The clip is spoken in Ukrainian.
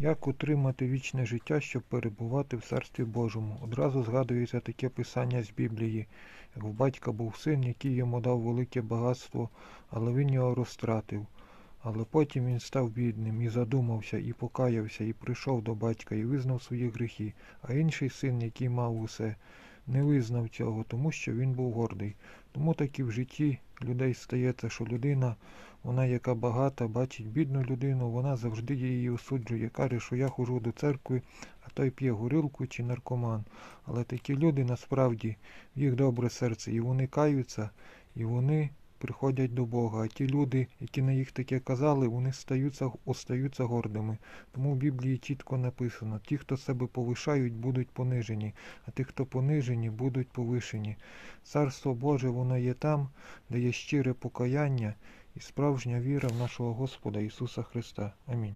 Як утримати вічне життя, щоб перебувати в Царстві Божому? Одразу згадується таке писання з Біблії. Як в батька був син, який йому дав велике багатство, але він його розтратив. Але потім він став бідним і задумався, і покаявся, і прийшов до батька, і визнав свої гріхи. А інший син, який мав усе, не визнав цього, тому що він був гордий. Тому так і в житті людей стається, що людина, вона яка багата, бачить бідну людину, вона завжди її осуджує, каже, що я хожу до церкви, а той п'є горілку чи наркоман. Але такі люди насправді в їх добре серце, і вони каються, і вони приходять до Бога. А ті люди, які на їх таке казали, вони стаються, остаються гордими. Тому в Біблії чітко написано: ті, хто себе повишають, будуть понижені, а ті, хто понижені, будуть повишені. Царство Боже, воно є там, де є щире покаяння і справжня віра в нашого Господа Ісуса Христа. Амінь.